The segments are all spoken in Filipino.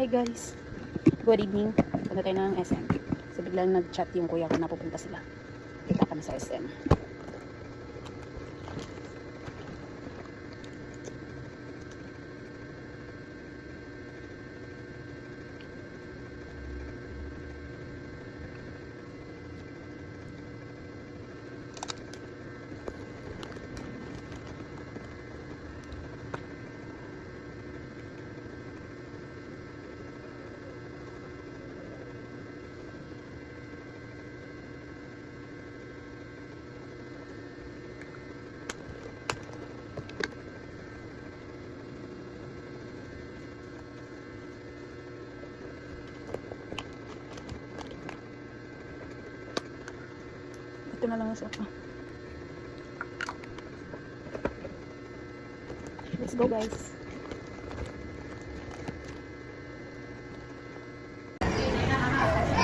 Hi guys. Good evening. Punta tayo ng SM. So biglang nag-chat yung kuya ko na pupunta sila. Kita kami sa SM. Ito na lang yung sofa. Let's go guys.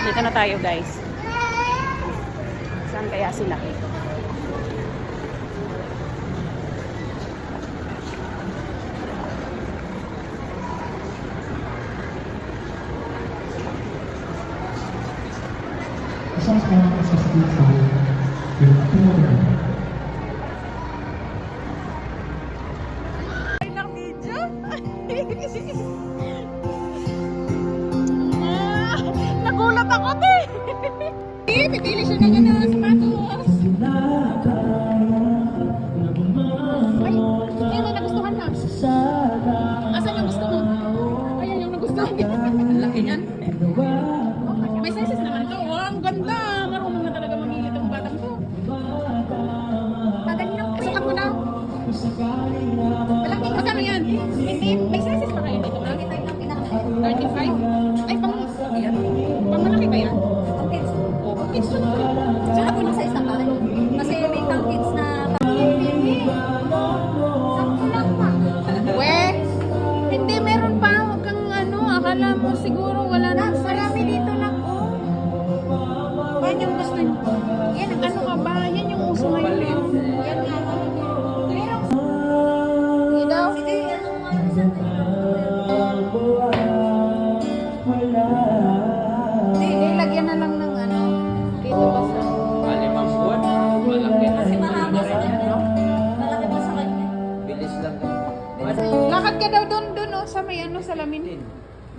Dito na tayo guys. Saan kaya sila? Isang mga kasasdito, yung tulad. ng Tsaka po sa isang bahay. Kasi may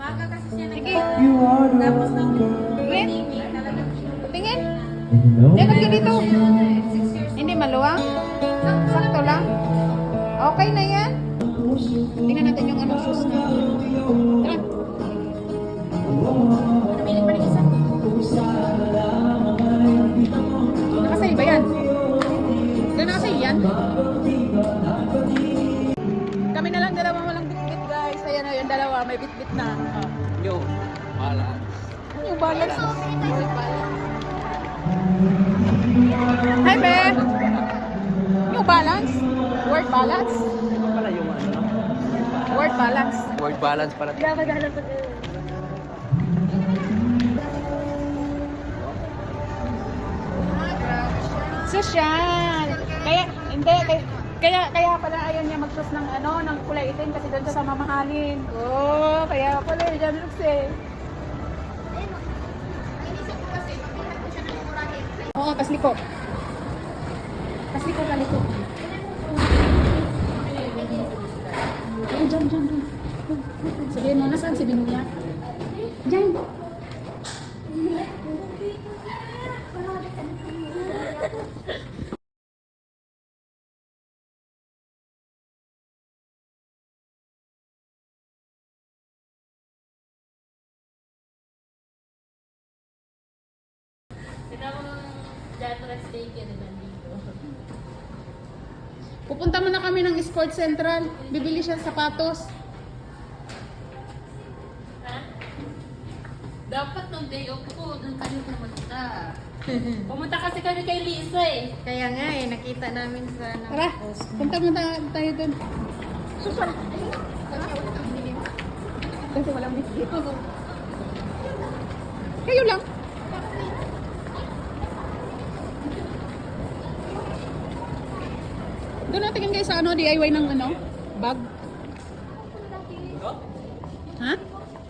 Maga kasi siya nag- Sige, Tapos nang Gwen, talaga tingin. Hello? Balance? Word balance? Ito pala yung ano, Word balance. word balance pala. Sosyal! Kaya, hindi, kaya, kaya, kaya pala ayaw niya mag-choose ng ano, ng kulay itim kasi doon siya sa mamahalin. Oh, kaya pala yun, dyan looks eh. Oo, tas liko. Tas liko ka liko. Ay, dyan, dyan, dyan. Sabihin mo, nasaan si Binuya? Dyan. Pupunta muna kami ng Sport Central. Bibili siya sapatos. Dapat nung day off ko, doon kami pumunta. pumunta kasi kami kay Lisa eh. Kaya nga eh, nakita namin sa Tara, punta muna tayo doon. Super. Kasi walang biscuit. Kayo lang. Doon natin kayo sa ano, DIY ng ano, bag. Ha?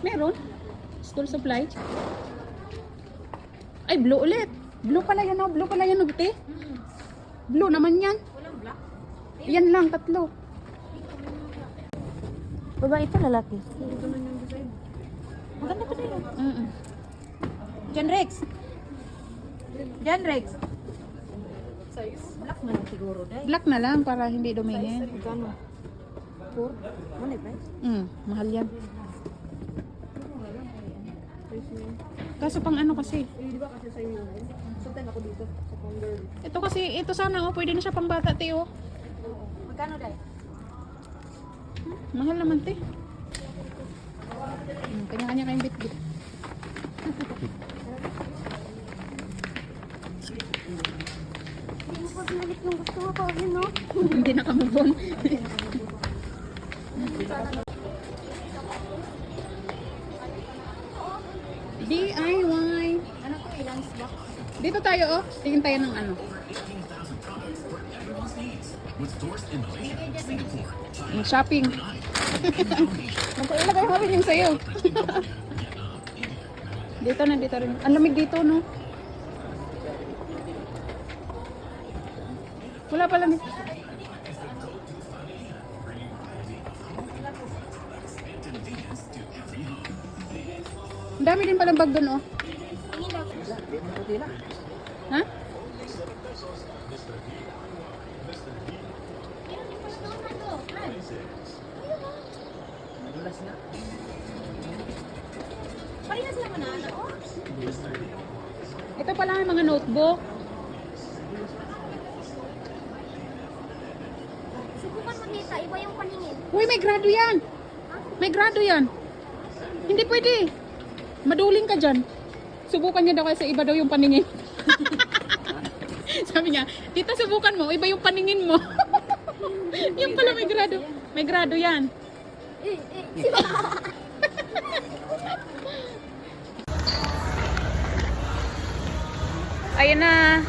Meron? School supply? Ay, blue ulit. Blue pala yan, oh. Blue pala yan, oh, te. Blue naman yan. Walang black. Yan lang, tatlo. Babae ito, lalaki. Maganda pa din. Mm Rex. John Rex. Black na lang siguro, dahil. Black na lang para hindi dumingin. Magkano? Four? Ano yung price? Mm, mahal yan. Kaso pang ano kasi? di ba kasi sa inyo yun? Sometimes ako dito, sa Conver. Ito kasi, ito sana oh, pwede na siya pang bata, te, oh. Magkano dahil? Mahal naman, te. Hmm, Kanya-kanya kayong bit-bit. Binalik yung gusto ko yun no? Hindi nakamove on. DIY. Ano ko, ilang box? Dito tayo, oh. Tingin tayo ng ano. Ng shopping. Magkailagay mo yung sa'yo. dito na, dito rin. Ang lamig dito, no? Wala pa lamig. Ang dami din palang bag doon, oh. Ha? Parehas lang na, ano? Ito pala ang mga notebook. Nita, iba yung paningin. Uy, may grado yan. May grado yan. Hindi pwede. Maduling ka dyan. Subukan niya daw kasi iba daw yung paningin. Sabi niya, tita subukan mo, iba yung paningin mo. yung pala may grado. May grado yan. Ayan na.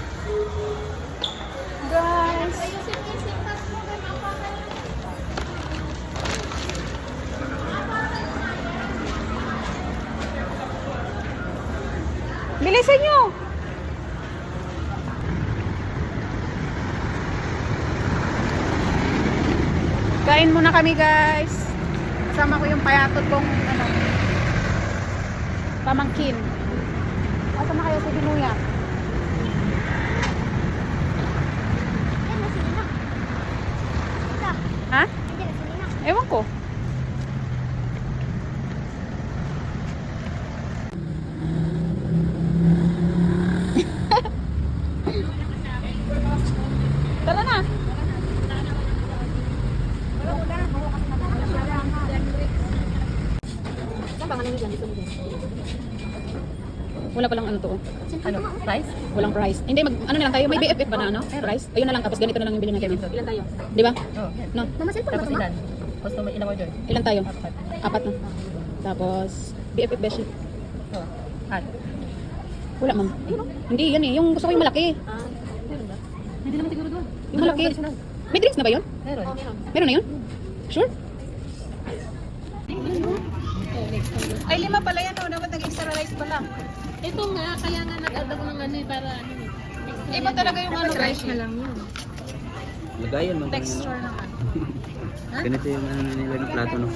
Kain muna kami guys. Kasama ko yung payatot kong ano, pamangkin. Asa na kayo sa Binuya? Ha? Ewan ko. Tara na. Wala palang ano to. oh. Ano, price? Walang price. Hindi, mag, ano na lang tayo. May BFF ba na ano? Price? Ayun na lang. Tapos ganito na lang yung bilhin Kevin. Ilan tayo? Di ba? Oo, yan. No? Mama, cellphone Tapos ba ilan? Customer, ilang order? Ilan tayo? Apat. Apat na. Tapos, BFF beshi. Oo. Ah, Wala ma'am. Hindi, yan eh. Yung gusto ko yung malaki. Ah, meron ba? Hindi naman siguro doon. Yung malaki. May drinks na ba yun? meron. Oh, meron. Na yun? Sure? Ay, lima pala yan. Oh. Dapat nag-extra rice pala. Ito nga, kaya nga nag-add ako ng ano eh, para ano. Iba talaga yung ano rice. na lang yun. Lagayan mo. Texture ano. Ganito yung ano nila ng plato, no?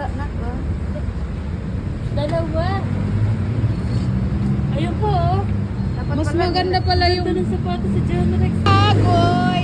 Pusa na ko. Dalawa. Ayun po, oh. Dapat Mas maganda pala yung Ito ng sapatos sa John Rex. Agoy!